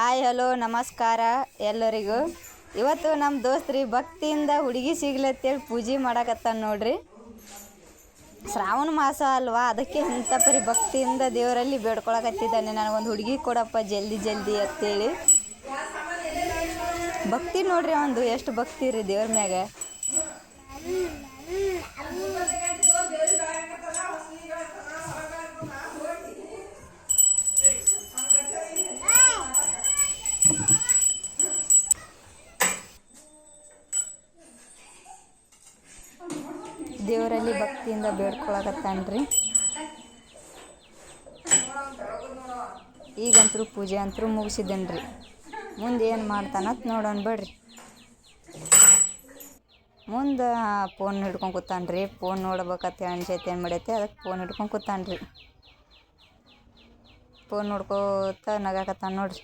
Hi, hello, ನಮಸ್ಕಾರ ಎಲ್ಲರಿಗೂ. ಇವತ್ತು ನಮ್ಮ ದೋಸ್ತ್ರಿ ಭಕ್ತಿಯಿಂದ ಹುಡುಗಿ ಸಿಗ್ಲತ್ತೇಳಿ ಪೂಜೆ ಮಾಡಕತ್ತಾನ ನೋಡ್ರಿ. ಶ್ರಾವಣ ಮಾಸ ಅಲ್ವಾ, ಅದಕ್ಕೆ ಇಂಥ ಪರಿ ಭಕ್ತಿಯಿಂದ ದೇವರಲ್ಲಿ ಬೇಡ್ಕೊಳಕತ್ತಿದ್ದಾನೆ. ನನಗೊಂದು ಹುಡುಗಿ ಕೊಡಪ್ಪ ಜಲ್ದಿ ಜಲ್ದಿ ಅಂತೇಳಿ. ಭಕ್ತಿ ನೋಡ್ರಿ ಒಂದು, ಎಷ್ಟು ಭಕ್ತಿ ರೀ ದೇವ್ರ ಮ್ಯಾಗ. ದೇವರಲ್ಲಿ ಭಕ್ತಿಯಿಂದ ಬೇಡ್ಕೊಳಕತ್ತಾನ್ರಿ. ಈಗಂತರೂ ಪೂಜೆ ಅಂತರೂ ಮುಗಿಸಿದ್ದೇನ್ರಿ. ಮುಂದೆ ಏನು ಮಾಡ್ತಾನಂತ ನೋಡೋಣ ಬೇಡ್ರಿ. ಮುಂದೆ ಫೋನ್ ಹಿಡ್ಕೊಂಡು ಕೂತಾನ್ರಿ. ಫೋನ್ ನೋಡ್ಬೇಕಂತ ಅನ್ಸೈತೆ ಏನು ಮಾಡೈತೆ? ಅದಕ್ಕೆ ಫೋನ್ ಹಿಡ್ಕೊಂಡು ಕೂತಾನ್ರಿ. ಫೋನ್ ನೋಡ್ಕೋತ ನಗಾಕತ್ತಾನ ನೋಡ್ರಿ.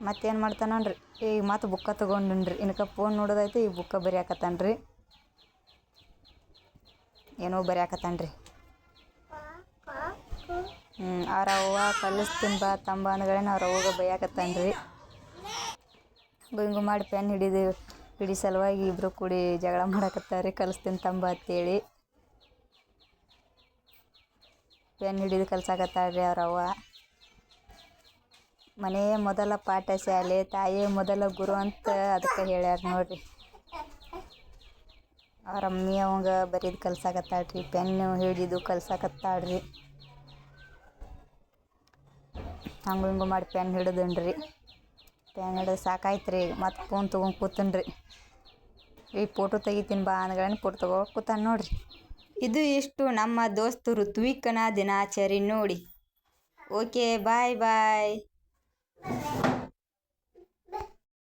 ಮತ್ತೇನು ಮಾಡ್ತಾನನ್ರಿ? ಈಗ ಮತ್ತೆ ಬುಕ್ಕ ತೊಗೊಂಡನ್ರಿ. ಇನ್ಕ ಫೋನ್ ನೋಡೋದೈತೆ ಈಗ ಬುಕ್ಕ ಬರೆಯಾಕತ್ತಾನ್ರಿ. ಏನೋ ಬರೆಯಾಕತ್ತಾನ್ರಿ. ಹ್ಞೂ ಅವ್ರ ಅವ್ವ ಕಲಿಸ್ತೀನಿ ಬಾ ತಂಬ ಅಂದ್ಗಳೇನು ಅವ್ರ ಅವ್ವಾಗ ಬೈಯಾಕತ್ತಾನ ರೀ ಗುಂಗು ಮಾಡಿ ಪೆನ್ ಹಿಡಿದು, ಹಿಡಿ ಸಲುವಾಗಿ ಇಬ್ಬರು ಕೂಡಿ ಜಗಳ ಮಾಡಕತ್ತಾರೆ ಕಲಿಸ್ತೀನಿ ತಂಬ ಅಂತೇಳಿ. ಪೆನ್ ಹಿಡಿದು ಕಲ್ಸಾಕತ್ತಾಳ್ರಿ ಅವ್ರ ಅವ್ವ ಮನೆಯೇ ಮೊದಲ ಪಾಠ ಶಾಲೆ, ತಾಯಿಯೇ ಮೊದಲ ಗುರು ಅಂತ ಅದಕ್ಕೆ ಹೇಳ್ಯಾರ ನೋಡ್ರಿ. ಅವ್ರ ಅಮ್ಮಿ ಅವಂಗ ಬರೀದು ಕಲ್ಸಾಕತ್ತಾಳ್ರಿ ಪೆನ್ನು ಹಿಡಿದು ಕಲ್ಸಾಕತ್ತಾಳ್ರಿ. ಹಂಗು ಹಿಂಗು ಮಾಡಿ ಪೆನ್ ಹಿಡಿದುನ್ರಿ. ಪೆನ್ ಹಿಡಿದು ಸಾಕಾಯ್ತು ರೀ ಮತ್ತು ಫೋನ್ ತೊಗೊಂಡು ಕೂತನ್ರಿ. ಈ ಫೋಟೋ ತೆಗಿತೀನಿ ಬಾ ಅಂದ್ಗಳನ್ನ ಫೋಟೋ ತಗೋ ಕೂತಾನೆ ನೋಡ್ರಿ. ಇದು ಇಷ್ಟು ನಮ್ಮ ದೋಸ್ತು ಋತ್ವಿಕನ ದಿನಾಚರಿ ನೋಡಿ. ಓಕೆ ಬಾಯ್ ಬಾಯ್